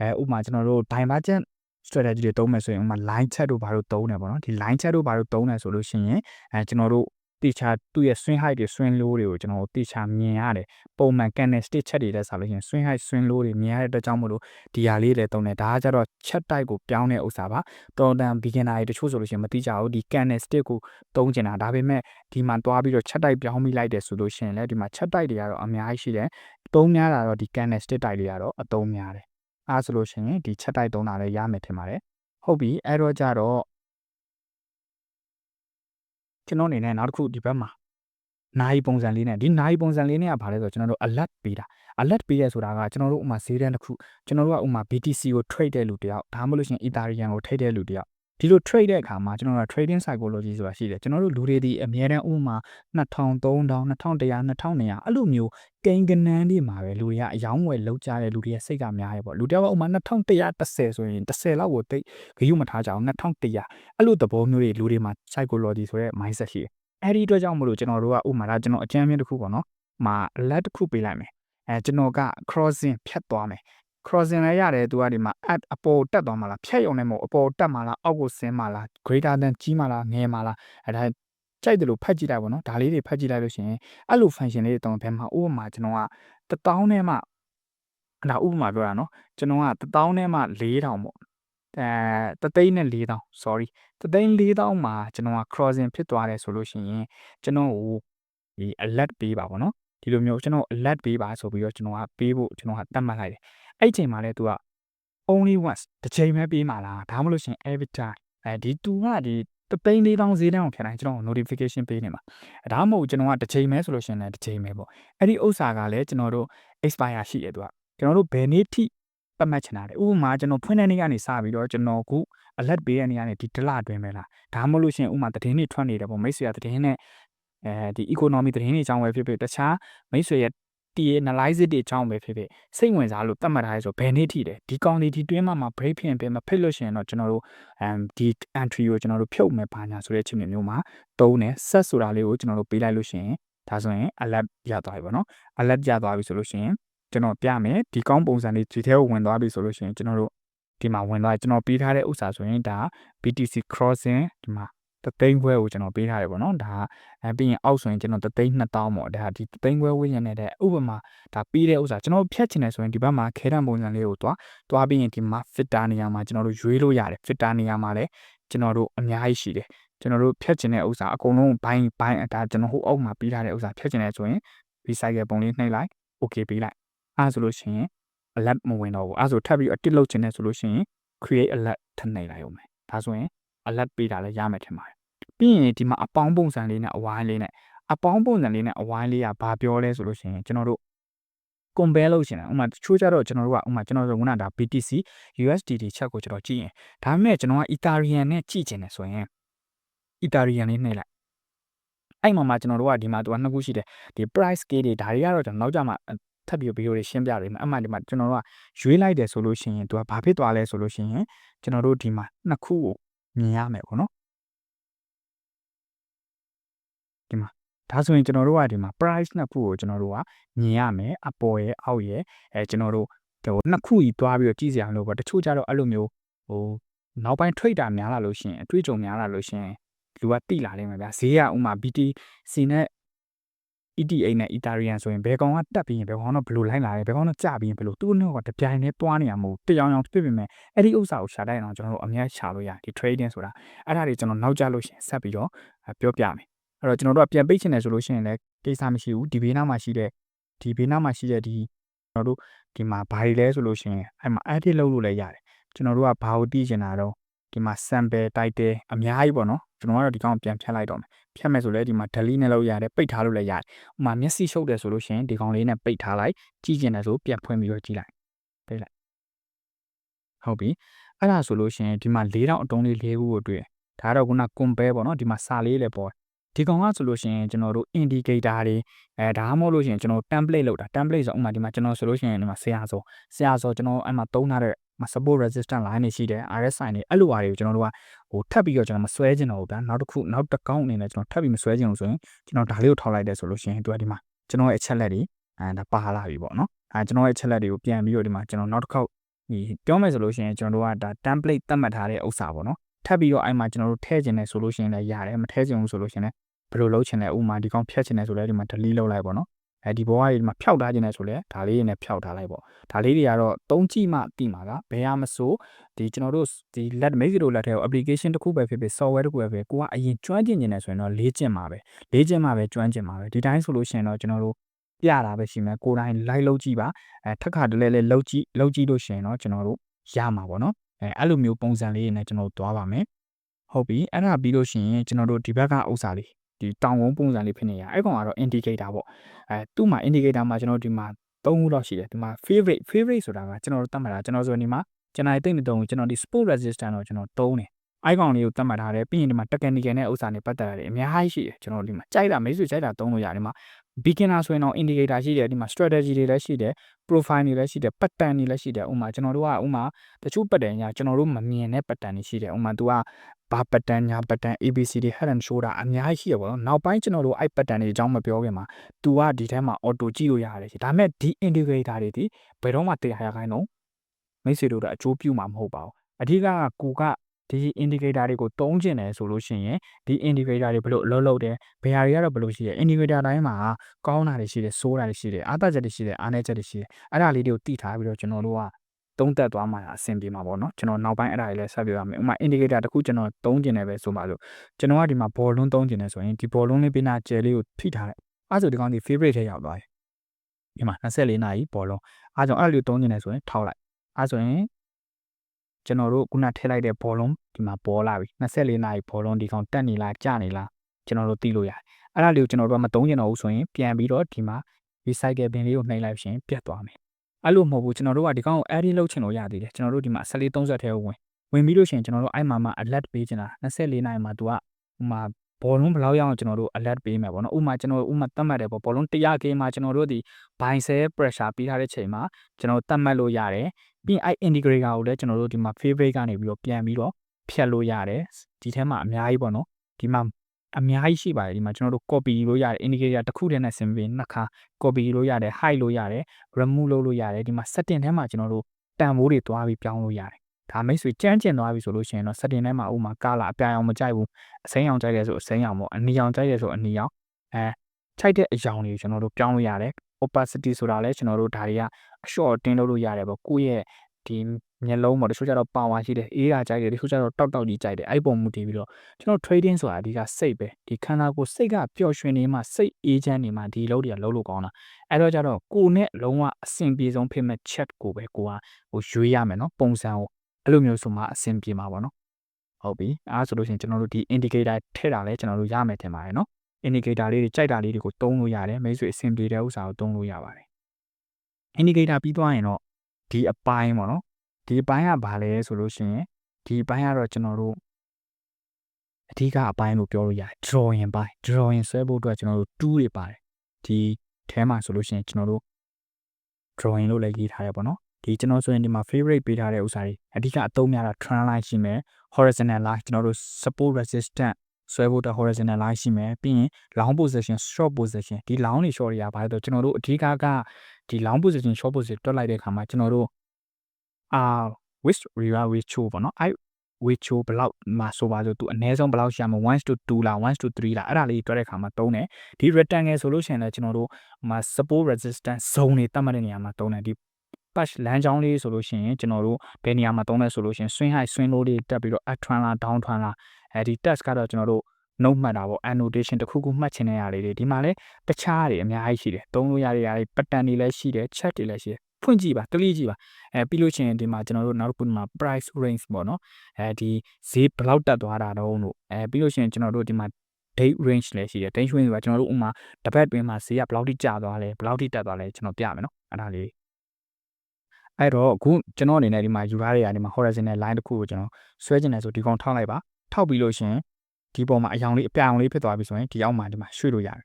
အဲဥပမာကျွန်တော်တို့ divergent strategy တွေသုံးမယ်ဆိုရင်ဥပမာ line chat တို့ဘာလို့သုံးတယ်ပေါ့နော်ဒီ line chat တို့ဘာလို့သုံးတယ်ဆိုလို့ရှိရင်အဲကျွန်တော်တို့ တေချာသူ့ရဲ့ swing height တွေ swing low တွေကိုကျွန်တော်တို့တေချာမြင်ရတယ်ပုံမှန် candlestick ချက်တွေလက်စားလို့ရှိရင် swing height swing low တွေမြင်ရတဲ့အတွက်ကြောင့်မို့လို့ဒီဟာလေးလည်းသုံးတယ်ဒါကကြတော့ chat type ကိုပြောင်းတဲ့ဥစ္စာပါတော်တန် beginner တွေတချို့ဆိုလို့ရှိရင်မသိကြဘူးဒီ candlestick ကိုသုံးကျင်တာဒါပေမဲ့ဒီမှာတွားပြီးတော့ chat type ပြောင်းမိလိုက်တယ်ဆိုလို့ရှိရင်လည်းဒီမှာ chat type တွေကတော့အများကြီးရှိတယ်သုံးများတာတော့ဒီ candlestick type တွေကတော့အသုံးများတယ်အဲဆိုလို့ရှိရင်ဒီ chat type သုံးတာလည်းရမယ်ထင်ပါတယ်ဟုတ်ပြီအဲ့တော့ကြတော့ ကျွန်တော်အနေနဲ့နောက်တစ်ခုဒီဘက်မှာနိုင်ပုံစံလေးနဲ့ဒီနိုင်ပုံစံလေးနဲ့ကဘာလဲဆိုတော့ကျွန်တော်တို့ alert ပေးတာ alert ပေးရဆိုတာကကျွန်တော်တို့ဥမာဈေးတန်းတစ်ခုကျွန်တော်တို့ကဥမာ BTC ကို trade တဲ့လူတယောက်ဒါမှမဟုတ်လို့ရှိရင် Ethereum ကို trade တဲ့လူတယောက် ဒီလို trade တဲ့အခါမှာကျွန်တော်တို့ trading psychology ဆိုတာရှိတယ်ကျွန်တော်တို့လူတွေဒီအများတန်းဥမာ2000 3000 2100 2200အဲ့လိုမျိုးကိန်းကနန်းတွေမှာပဲလူတွေကအယောင်းဝယ်လောက်ကြတဲ့လူတွေရဲ့စိတ်ကများရဲပေါ့လူတယောက်ကဥမာ2110ဆိုရင်10လောက်ကိုတိတ်ဂရုမထားကြအောင်2100အဲ့လိုသဘောမျိုးတွေလူတွေမှာ psychology ဆိုတဲ့ mindset ရှိတယ်အဲ့ဒီအတွက်ကြောင့်မလို့ကျွန်တော်တို့ကဥမာဒါကျွန်တော်အကြမ်းမြင့်တစ်ခုပေါ့နော်မှာ alert တစ်ခုပေးလိုက်မယ်အဲကျွန်တော်က crossing ဖြတ်သွားမယ် crossing လည်းရတယ်သူကဒီမှာ add အပေါ်တက်သွားမှာလားဖြတ်ရုံနဲ့မဟုတ်အပေါ်တက်မှာလားအောက်ကိုဆင်းမှာလား greater than ကြီးမှာလားငယ်မှာလားအဲဒါကြိုက်တယ်လို့ဖတ်ကြည့်လိုက်ပါတော့ဒါလေးတွေဖတ်ကြည့်လိုက်လို့ရှိရင်အဲ့လို function လေးတွေတောင်းဘယ်မှာဥပမာကျွန်တော်က1000နဲ့မှဒါဥပမာပြောတာနော်ကျွန်တော်က1000နဲ့မှ4000ပေါ့အဲတသိန်းနဲ့4000 sorry တသိန်း4000မှာကျွန်တော်က crossing ဖြစ်သွားတယ်ဆိုလို့ရှိရင်ကျွန်တော်ကိုဒီ alert ပေးပါပေါ့နော်ဒီလိုမျိုးကျွန်တော် alert ပေးပါဆိုပြီးတော့ကျွန်တော်ကပေးဖို့ကျွန်တော်ကတတ်မှတ်လိုက်တယ် အဲ့ချိန်မှာလဲ तू က only once တစ်ချိန်ပဲပေးမှာလားဒါမှမဟုတ်ရှင် every time အဲဒီ तू ကဒီတသိန်းလေးတောင်းဈေးတန်းကိုဖြတ်တိုင်းကျွန်တော် notification ပေးနေမှာဒါမှမဟုတ်ကျွန်တော်ကတစ်ချိန်ပဲဆိုလို့ရှင်လည်းတစ်ချိန်ပဲပေါ့အဲ့ဒီဥစ္စာကလည်းကျွန်တော်တို့ expire ရှိရ तू ကကျွန်တော်တို့ဘယ်နေ့ထိပတ်မှတ်ချင်တာလဲဥပမာကျွန်တော်ဖွင့်တဲ့နေ့ကနေစပြီးတော့ကျွန်တော်ခု alert ပေးတဲ့နေ့ကနေဒီဒလအတွင်းပဲလားဒါမှမဟုတ်လို့ရှင်ဥပမာသတင်းတွေထွက်နေတယ်ပေါ့မိတ်ဆွေကသတင်းနဲ့အဲဒီ economy သတင်းတွေအကြောင်းပဲဖြစ်ဖြစ်တခြားမိတ်ဆွေရဲ့ တီး analysis တွေအကြောင်းပဲဖြစ်ဖြစ်စိတ်ဝင်စားလို့တတ်မှတ်ထားရဲဆိုဘယ်နေ့ထိတယ်ဒီကောင်ဒီဒီတွင်းမှာမှာ break ဖြစ်ရင်ပဲမဖိတ်လို့ရှိရင်တော့ကျွန်တော်တို့ um ဒီ entry ကိုကျွန်တော်တို့ဖြုတ်မယ်ပါညာဆိုတဲ့အချိန်မျိုးမှာတုံးတယ် set ဆိုတာလေးကိုကျွန်တော်တို့ပေးလိုက်လို့ရှိရင်ဒါဆိုရင် alert ရသွားပြီပေါ့နော် alert ရသွားပြီဆိုလို့ရှိရင်ကျွန်တော်ပြမယ်ဒီကောင်းပုံစံလေးဒီထဲကိုဝင်သွားပြီဆိုလို့ရှိရင်ကျွန်တော်တို့ဒီမှာဝင်သွားကျွန်တော်ပေးထားတဲ့ဥစ္စာဆိုရင်ဒါ BTC crossing ဒီမှာ တသိန်းခွဲကိုကျွန်တော်ပေးထားတယ်ပေါ့နော်ဒါအဲပြီးရင်အောက်ဆိုရင်ကျွန်တော်တသိန်း2000ပေါ့ဒါဒီတသိန်းခွဲဝင်းရနေတဲ့ဥပမာဒါပြီးတဲ့ဥစ္စာကျွန်တော်ဖြတ်ချင်တယ်ဆိုရင်ဒီဘက်မှာခဲတံပုံစံလေးကိုတွားတွားပြီးရင်ဒီမှာ filter နေရာမှာကျွန်တော်တို့ရွေးလို့ရတယ် filter နေရာမှာလည်းကျွန်တော်တို့အများကြီးရှိတယ်ကျွန်တော်တို့ဖြတ်ချင်တဲ့ဥစ္စာအကုန်လုံးဘိုင်းဘိုင်းဒါကျွန်တော်ဟိုအောက်မှာပြီးထားတဲ့ဥစ္စာဖြတ်ချင်တယ်ဆိုရင် recycle ပုံလေးနှိပ်လိုက် okay ပေးလိုက်အဲဆိုလို့ရှိရင် alert မဝင်တော့ဘူးအဲဆိုထပ်ပြီးအတစ်လုပ်ချင်တယ်ဆိုလို့ရှိရင် create alert ထပ်နှိပ်လိုက်အောင်မယ်ဒါဆိုရင် alert ပေးတာလည်းရမယ်ထင်ပါတယ် ပြီးရင်ဒီမှာအပေါင်းပုံစံလေးနဲ့အဝိုင်းလေးနဲ့အပေါင်းပုံစံလေးနဲ့အဝိုင်းလေးကဘာပြောလဲဆိုလို့ရှိရင်ကျွန်တော်တို့ compare လုပ်ရှင်တယ်ဥမာတချို့ကြတော့ကျွန်တော်တို့ကဥမာကျွန်တော်တို့ကဒါ BTC USDT ချက်ကိုကျွန်တော်ကြည့်ရင်ဒါပေမဲ့ကျွန်တော်က Ethereum နဲ့ကြည့်ချင်တယ်ဆိုရင် Ethereum လေးနှိပ်လိုက်အဲ့မှာမှကျွန်တော်တို့ကဒီမှာသူကနှစ်ခုရှိတယ်ဒီ price scale တွေဒါတွေကတော့ကျွန်တော်နောက်ကြမှာထပ်ပြီးဗီဒီယိုတွေရှင်းပြပေးမယ်အမှန်ဒီမှာကျွန်တော်တို့ကရွေးလိုက်တယ်ဆိုလို့ရှိရင်သူကဘာဖြစ်သွားလဲဆိုလို့ရှိရင်ကျွန်တော်တို့ဒီမှာနှစ်ခုကိုမြင်ရမယ်ပေါ့နော် ဒီမှာဒါဆိုရင်ကျွန်တော်တို့ကဒီမှာ price နှစ်ခုကိုကျွန်တော်တို့ကမြင်ရမယ်အပေါ်ရဲ့အောက်ရဲ့အဲကျွန်တော်တို့ဟိုနှစ်ခုကြီးတွားပြီးတော့ကြည့်စရာလို့ပေါ့တချို့ကြတော့အဲ့လိုမျိုးဟိုနောက်ပိုင်း trader များလာလို့ရှိရင်အတွေ့အကြုံများလာလို့ရှိရင်လူကတိလာလိမ့်မယ်ဗျာဈေးကဥမာ BTC နဲ့ ETA နဲ့ Ethereum ဆိုရင်ဘယ်ကောင်ကတက်ပြီးရင်ဘယ်ကောင်တော့ဘယ်လိုလိုက်လာလဲဘယ်ကောင်တော့ကျပြီးရင်ဘယ်လိုသူ့နဲ့ကတပြိုင်တည်းတွားနေရမို့တရောင်ရောင်ဖြစ်ပေမဲ့အဲ့ဒီဥစ္စာကိုရှာတတ်ရင်တော့ကျွန်တော်တို့အများရှာလို့ရဒီ trading ဆိုတာအဲ့ဒါတွေကျွန်တော်နောက်ကျလို့ရှိရင်ဆက်ပြီးတော့ပြောပြမယ် အဲ့တော့ကျွန်တော်တို့ကပြန်ပိတ်ချင်တယ်ဆိုလို့ရှိရင်လည်းကိစ္စမရှိဘူးဒီဘေးနားမှာရှိတဲ့ဒီဘေးနားမှာရှိတဲ့ဒီကျွန်တော်တို့ဒီမှာဘာတွေလဲဆိုလို့ရှိရင်အဲ့မှာ edit လုပ်လို့လည်းရတယ်ကျွန်တော်တို့ကဘာကိုသိချင်တာတော့ဒီမှာ sample title အများကြီးပေါ့နော်ကျွန်တော်ကတော့ဒီကောင်ပြန်ဖြတ်လိုက်တော့မယ်ဖြတ်မယ်ဆိုလဲဒီမှာ delete နဲ့လုပ်ရတယ်ပိတ်ထားလို့လည်းရတယ်ဥမာမျက်စိရှုပ်တယ်ဆိုလို့ရှိရင်ဒီကောင်လေးနဲ့ပိတ်ထားလိုက်ကြည့်ကျင်တယ်ဆိုပြန်ဖွင့်ပြီးတော့ကြည့်လိုက်ပိတ်လိုက်ဟုတ်ပြီအဲ့ဒါဆိုလို့ရှိရင်ဒီမှာ၄တောင်အတုံးလေး၄ခုကိုတွေ့ဒါကတော့ခုန compare ပေါ့နော်ဒီမှာစာလေးလည်းပေါ် ဒီကောင်ကဆိုလို့ရှိရင်ကျွန်တော်တို့ indicator တွေအဲဒါမှမဟုတ်လို့ရှိရင်ကျွန်တော် template လောက်တာ template ဆိုဥမာဒီမှာကျွန်တော်ဆိုလို့ရှိရင်ဒီမှာဆရာဆိုဆရာဆိုကျွန်တော်အဲ့မှာသုံးထားတဲ့ support resistant line တွေရှိတယ် RSI တွေအဲ့လိုဟာတွေကိုကျွန်တော်တို့ကဟိုထပ်ပြီးတော့ကျွန်တော်မဆွဲကျင်တော့ဘူးဗျာနောက်တစ်ခုနောက်တစ်ကောင်းအနေနဲ့ကျွန်တော်ထပ်ပြီးမဆွဲကျင်လို့ဆိုရင်ကျွန်တော်ဒါလေးကိုထောက်လိုက်တယ်ဆိုလို့ရှိရင်သူကဒီမှာကျွန်တော်ရဲ့အချက်လက်တွေအဲဒါပါလာပြီပေါ့နော်အဲကျွန်တော်ရဲ့အချက်လက်တွေကိုပြန်ပြီးတော့ဒီမှာကျွန်တော်နောက်တစ်ခေါက်ဒီပြောမယ်ဆိုလို့ရှိရင်ကျွန်တော်တို့ကဒါ template သတ်မှတ်ထားတဲ့ဥစ္စာပေါ့နော်ထပ်ပြီးတော့အဲ့မှာကျွန်တော်တို့ထည့်ကျင်တယ်ဆိုလို့ရှိရင်လည်းရတယ်မထည့်ကျင်ဘူးဆိုလို့ရှိရင်လည်းဘ ယ်လိုလုပ်ချင်လဲဥမာဒီကောင်ဖြတ်ချင်တယ်ဆိုလဲဒီမှာ delete လုပ်လိုက်ပေါ့နော်အဲဒီဘောကဒီမှာဖြောက်ထားခြင်းနဲ့ဆိုလဲဒါလေးတွေနဲ့ဖြောက်ထားလိုက်ပေါ့ဒါလေးတွေကတော့သုံးကြည့်မှသိမှာကဘယ်ရမဆိုဒီကျွန်တော်တို့ဒီ let make zero လက်ထဲကို application တစ်ခုပဲဖြစ်ဖြစ် software တစ်ခုပဲဖြစ်ကိုကအရင်ကျွမ်းကျင်နေတယ်ဆိုရင်တော့လေ့ကျင့်မှာပဲလေ့ကျင့်မှာပဲကျွမ်းကျင်မှာပဲဒီတိုင်းဆိုလို့ရှိရင်တော့ကျွန်တော်တို့ပြတာပဲရှိမယ်ကိုယ်တိုင် live လုပ်ကြည့်ပါအဲထက်ခါတလဲလဲလုပ်ကြည့်လုပ်ကြည့်လို့ရှိရင်တော့ကျွန်တော်တို့ရမှာပေါ့နော်အဲအဲ့လိုမျိုးပုံစံလေးနဲ့ကျွန်တော်တို့သွားပါမယ်ဟုတ်ပြီအဲ့ဒါပြီးလို့ရှိရင်ကျွန်တော်တို့ဒီဘက်ကဥစ္စာလေး ဒီတောင်ကုန်းပုံစံလေးဖြစ်နေရအဲ့ကောင်ကတော့ indicator ပေါ့အဲသူ့မှာ indicator မှာကျွန်တော်ဒီမှာ၃ခုလောက်ရှိတယ်ဒီမှာ favorite favorite ဆိုတာကကျွန်တော်တို့သတ်မှတ်တာကျွန်တော်ဆိုဒီမှာကျွန်တော်တိတ်မတုံဘူးကျွန်တော်ဒီ sport resistant တော့ကျွန်တော်တုံးတယ်အိုက်ကောင်လေးကိုသတ်မှတ်ထားတယ်ပြီးရင်ဒီမှာ technical နဲ့ဥစ္စာနဲ့ပတ်သက်ရတယ်အများကြီးရှိတယ်ကျွန်တော်ဒီမှာကြိုက်တာမိတ်ဆွေကြိုက်တာတုံးလို့ရတယ်ဒီမှာ beginner ဆိုရင်တော့ indicator ရှိတယ်ဒီမှာ strategy တွေလည်းရှိတယ် profile တွေလည်းရှိတယ် pattern တွေလည်းရှိတယ်ဥမာကျွန်တော်တို့ကဥမာတချို့ pattern ညာကျွန်တော်တို့မမြင်တဲ့ pattern တွေရှိတယ်ဥမာ तू ကဘာ pattern ညာ pattern ABC တွေ head and shoulder အများကြီးရှိရပါတော့နောက်ပိုင်းကျွန်တော်တို့အဲ့ pattern တွေအကြောင်းမပြောခင်မှာ तू ကဒီထဲမှာ auto ကြည့်လို့ရတယ်ဒါပေမဲ့ဒီ indicator တွေဒီဘယ်တော့မှတရားရခိုင်းတော့မိတ်ဆွေတို့ကအကျိုးပြုမှာမဟုတ်ပါဘူးအဓိကကကိုက ဒီ indicator တွေကိုတုံးကျင်တယ်ဆိုလို့ရှိရင်ဒီ indicator တွေဘယ်လိုအလုပ်လုပ်တယ်ဘယ်ဟာတွေကတော့ဘယ်လိုရှိတယ် indicator တိုင်းမှာကောင်းတာတွေရှိတယ်ဆိုးတာတွေရှိတယ်အားသာချက်တွေရှိတယ်အားနည်းချက်တွေရှိတယ်အဲ့ဒါလေးတွေကိုသိထားပြီးတော့ကျွန်တော်တို့ကသုံးသက်သွားမှအဆင်ပြေမှာပေါ့နော်ကျွန်တော်နောက်ပိုင်းအဲ့ဒါတွေလည်းဆက်ပြပါမယ်ဥပမာ indicator တခုကျွန်တော်သုံးကျင်တယ်ပဲဆိုပါလို့ကျွန်တော်ကဒီမှာဘောလုံးသုံးကျင်တယ်ဆိုရင်ဒီဘောလုံးလေးပေးနာကျယ်လေးကိုဖိထားလိုက်အဲ့ဆိုဒီကောင်ဒီ favorite ထဲရောက်သွားတယ်ဒီမှာ24နာရီဘောလုံးအားကြောင့်အဲ့လိုသုံးကျင်တယ်ဆိုရင်ထောက်လိုက်အဲ့ဆိုရင် ကျွန်တော်တို့ခုနထည့်လိုက်တဲ့ဘောလုံးဒီမှာပေါ်လာပြီ24နာရီဘောလုံးဒီကောင်တက်နေလားကျနေလားကျွန်တော်တို့သိလို့ရတယ်အဲ့ဒါလေးကိုကျွန်တော်တို့ကမသုံးကျင်တော့ဘူးဆိုရင်ပြန်ပြီးတော့ဒီမှာ recycle bin လေးကိုနှိပ်လိုက်ရှင်ပြတ်သွားမယ်အဲ့လိုမဟုတ်ဘူးကျွန်တော်တို့ကဒီကောင်ကို edit လုပ်ချင်လို့ရသေးတယ်ကျွန်တော်တို့ဒီမှာ14 30ထဲကိုဝင်ဝင်ပြီးလို့ရှိရင်ကျွန်တော်တို့အဲ့မှာမှ alert ပေးချင်တာ24နာရီမှာ तू ကဟိုမှာဘောလုံးဘယ်လောက်ရအောင်ကျွန်တော်တို့ alert ပေးမယ်ပေါ့နော်ဥမာကျွန်တော်တို့ဥမာသတ်မှတ်တယ်ပေါ့ဘောလုံး 100k မှာကျွန်တော်တို့ဒီ bind cell pressure ပေးထားတဲ့ချိန်မှာကျွန်တော်သတ်မှတ်လို့ရတယ် ပြီးရင်အဲ့ indicator ကိုလည်းကျွန်တော်တို့ဒီမှာ favorite ကနေပြီးတော့ပြန်ပြီးတော့ဖြတ်လို့ရတယ်ဒီထဲမှာအများကြီးပေါ့နော်ဒီမှာအများကြီးရှိပါတယ်ဒီမှာကျွန်တော်တို့ copy လို့ရတယ် indicator တစ်ခုတည်းနဲ့ဆင်ပြီးနှစ်ခါ copy လို့ရတယ် hide လို့ရတယ် remove လုပ်လို့ရတယ်ဒီမှာ setting ထဲမှာကျွန်တော်တို့တန်ဖိုးတွေတွားပြီးပြောင်းလို့ရတယ်ဒါမိတ်ဆွေကြမ်းကျင်သွားပြီဆိုလို့ရှိရင်တော့ setting ထဲမှာဥမာ color အပြာရောင်မကြိုက်ဘူးအစိမ်းရောင်ကြိုက်တယ်ဆိုအစိမ်းရောင်ပေါ့အနီရောင်ကြိုက်တယ်ဆိုအနီရောင်အဲခြိုက်တဲ့အရောင်တွေကိုကျွန်တော်တို့ပြောင်းလို့ရတယ် opacity ဆိုတာလည်းကျွန်တော်တို့ဒါတွေကအ short တင်းလုပ်လို့ရတယ်ပေါ့ကိုယ့်ရဲ့ဒီမျက်လုံးပေါ့တချို့ကျတော့ power ရှိတယ်အေးတာကြိုက်တယ်တချို့ကျတော့တောက်တောက်ကြီးကြိုက်တယ်အဲ့ပုံမူတည်ပြီးတော့ကျွန်တော် trading ဆိုတာအဓိကစိတ်ပဲဒီခန္ဓာကိုယ်စိတ်ကပျော်ရွှင်နေမှစိတ်အေးချမ်းနေမှဒီလုံးတွေကလုံးလို့ကောင်းတာအဲ့တော့ကျတော့ကိုနဲ့လုံးဝအဆင်ပြေဆုံးဖြစ်မဲ့ chat ကိုပဲကိုကဟိုရွေးရမယ်နော်ပုံစံကိုအဲ့လိုမျိုးဆိုမှအဆင်ပြေမှာပေါ့နော်ဟုတ်ပြီအားဆိုလို့ရှိရင်ကျွန်တော်တို့ဒီ indicator ထည့်တာလဲကျွန်တော်တို့ရမယ်ထင်ပါတယ်နော် indicator လေးတွေကြိုက်တာလေးတွေကိုတုံးလို့ရတယ်မိတ်ဆွေအဆင်ပြေတဲ့ဥစ္စာကိုတုံးလို့ရပါတယ် indicator ပြီးသွားရင်တော့ဒီအပိုင်းပေါ့နော်ဒီအပိုင်းကဘာလဲဆိုလို့ရှိရင်ဒီအပိုင်းကတော့ကျွန်တော်တို့အဓိကအပိုင်းလို့ပြောလို့ရတယ် drawing ပိုင်း drawing ဆွဲဖို့အတွက်ကျွန်တော်တို့ tool တွေပါတယ်ဒီထဲမှာဆိုလို့ရှိရင်ကျွန်တော်တို့ drawing လို့လည်းရေးထားရပါတော့ဒီကျွန်တော်ဆိုရင်ဒီမှာ favorite ပေးထားတဲ့ဥစ္စာတွေအဓိကအသုံးများတာ trend line ရှိမယ် horizontal line ကျွန်တော်တို့ support resistant ဆွဲဖို့အတွက် horizontal line ရှိမယ်ပြီးရင် long position short position ဒီ long တွေ short တွေကဘာလဲဆိုတော့ကျွန်တော်တို့အဓိကကဒီ long position short position တွက်လိုက်တဲ့အခါမှာကျွန်တော်တို့အာ which river which show ပေါ့နော်အဲ့ which show ဘလောက်မှာဆိုပါဆိုသူအနည်းဆုံးဘလောက်ရှာမလဲ1 to 2လား1 to 3လားအဲ့ဒါလေးတွက်တဲ့အခါမှာသုံးတယ်ဒီ rectangle ဆိုလို့ရှိရင်လည်းကျွန်တော်တို့မှာ support resistance zone တွေတတ်မှတ်တဲ့နေရာမှာသုံးတယ်ဒီ patch လမ်းကြောင်းလေးဆိုလို့ရှိရင်ကျွန်တော်တို့ဘယ်နေရာမှာသုံးလဲဆိုလို့ရှိရင် swing high swing low လေးတက်ပြီးတော့ up trend လား down trend လားအဲဒီ test ကတော့ကျွန်တော်တို့ note မှတ်တာပေါ့ annotation တစ်ခုခုမှတ်ချင်တဲ့ຢာလေးတွေဒီမှာလည်းတခြားတွေအများကြီးရှိတယ်သုံးလို့ရတဲ့ຢာတွေ pattern တွေလည်းရှိတယ် chat တွေလည်းရှိတယ်ဖွင့်ကြည့်ပါတလိကြည့်ပါအဲပြီးလို့ရှိရင်ဒီမှာကျွန်တော်တို့နောက်တစ်ခုမှာ price range ပေါ့နော်အဲဒီဈေးဘယ်လောက်တက်သွားတာတော့လို့အဲပြီးလို့ရှိရင်ကျွန်တော်တို့ဒီမှာ date range လည်းရှိတယ် date range ဆိုတာကျွန်တော်တို့ဥမာတစ်ပတ်တွင်းမှာဈေးကဘယ်လောက်ထိကျသွားလဲဘယ်လောက်ထိတက်သွားလဲကျွန်တော်ပြမယ်နော်အဲ့ဒါလေး အဲ့တော့အခုကျွန်တော်အနေနဲ့ဒီမှာယူထားတဲ့ຢာဒီမှာ horizontal line တစ်ခုကိုကျွန်တော်ဆွဲကျင်တယ်ဆိုဒီကောင်ထောက်လိုက်ပါထောက်ပြီးလို့ရှိရင်ဒီပေါ်မှာအယောင်လေးအပြောင်လေးဖြစ်သွားပြီဆိုရင်ဒီအောက်မှာဒီမှာရွှေ့လို့ရတယ်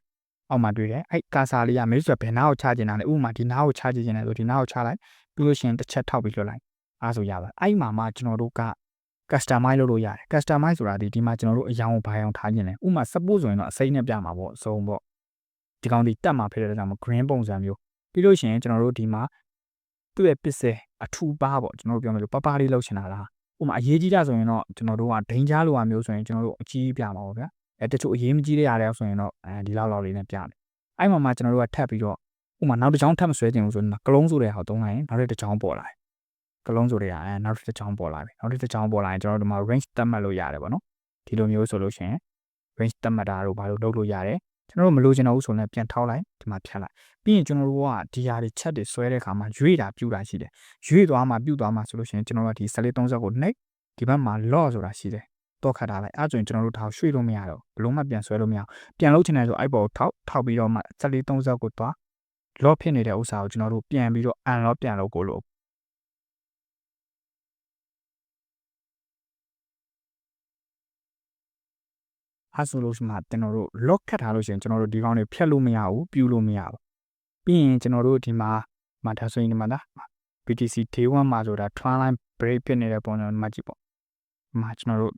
အောက်မှာတွေ့တယ်အဲ့ကာစာလေးကမေးဆိုဘယ်နားကိုချကျင်တာလဲဥပမာဒီနားကိုချကျင်တယ်ဆိုဒီနားကိုချလိုက်ပြီးလို့ရှိရင်တစ်ချက်ထောက်ပြီးလွှတ်လိုက်အားဆိုရပါအဲ့မှာမှကျွန်တော်တို့က customize လုပ်လို့ရတယ် customize ဆိုတာဒီဒီမှာကျွန်တော်တို့အယောင်ကိုဘာအောင်ထားခြင်းလဲဥပမာ suppose ဆိုရင်တော့အစိမ်းနဲ့ပြမှာပေါ့အစုံပေါ့ဒီကောင်ဒီတက်မှာဖြစ်တဲ့ကြောင့် green ပုံစံမျိုးပြီးလို့ရှိရင်ကျွန်တော်တို့ဒီမှာ သူ့ရဲ့ပစ္စည်းအထူပါပေါ့ကျွန်တော်တို့ပြောမယ်လို့ပပလေးလောက်ချင်တာလားဥပမာအရေးကြီးတာဆိုရင်တော့ကျွန်တော်တို့ကဒိန်ကြားလိုအမျိုးဆိုရင်ကျွန်တော်တို့အကြီးပြမှာပေါ့ဗျာအဲတချို့အရေးမကြီးတဲ့ຢာတွေဆိုရင်တော့အဲဒီလောက်လောက်လေးနဲ့ပြတယ်အဲ့မှာမှကျွန်တော်တို့ကထပ်ပြီးတော့ဥမာနောက်တစ်ချောင်းထပ်မဆွဲချင်ဘူးဆိုရင်ကလုံးဆိုတဲ့ဟာသုံးလိုက်ရင်နောက်တစ်ချောင်းပေါ်လာတယ်ကလုံးဆိုတဲ့ဟာအဲနောက်တစ်ချောင်းပေါ်လာပြီနောက်တစ်ချောင်းပေါ်လာရင်ကျွန်တော်တို့ဒီမှာ range သတ်မှတ်လို့ရတယ်ပေါ့နော်ဒီလိုမျိုးဆိုလို့ရှိရင် range သတ်မှတ်တာတို့ဘာလို့လုပ်လို့ရတယ်ကျွန်တော်တို့မလိုချင်တော့ဘူးဆိုရင်ပြန်ထောက်လိုက်ဒီမှာဖြတ်လိုက် ပြီးရင်ကျွန်တော်တို့ကဒီဟာတွေချက်တွေဆွဲတဲ့အခါမှာရွေ့တာပြူတာရှိတယ်ရွေ့သွားမှပြူသွားမှဆိုလို့ရှိရင်ကျွန်တော်တို့ကဒီဆက်လေး30ကိုနှိပ်ဒီဘက်မှာ loss ဆိုတာရှိတယ်တော့ခတ်ထားလိုက်အဲဆိုရင်ကျွန်တော်တို့ထောက်ရွှေ့လို့မရတော့ဘလုံးမှပြန်ဆွဲလို့မရအောင်ပြန်လုပ်ချင်တယ်ဆိုအိုက်ပေါ်ထောက်ထောက်ပြီးတော့မှဆက်လေး30ကိုသွား lock ဖြစ်နေတဲ့ဥစ္စာကိုကျွန်တော်တို့ပြန်ပြီးတော့ unlock ပြန်လုပ်ကိုလို့အဲဆိုလို့ရှိမှကျွန်တော်တို့ lock ခတ်ထားလို့ရှိရင်ကျွန်တော်တို့ဒီကောင်းတွေဖြတ်လို့မရဘူးပြူလို့မရဘူး ပြီးရင်ကျွန်တော်တို့ဒီမှာမှာဒါဆိုရင်ဒီမှာဒါ BTC day 1မှာဆိုတာ trend line break ဖြစ်နေတဲ့ပုံစံမှာကြည့်ပေါ့ဒီမှာကျွန်တော်တို့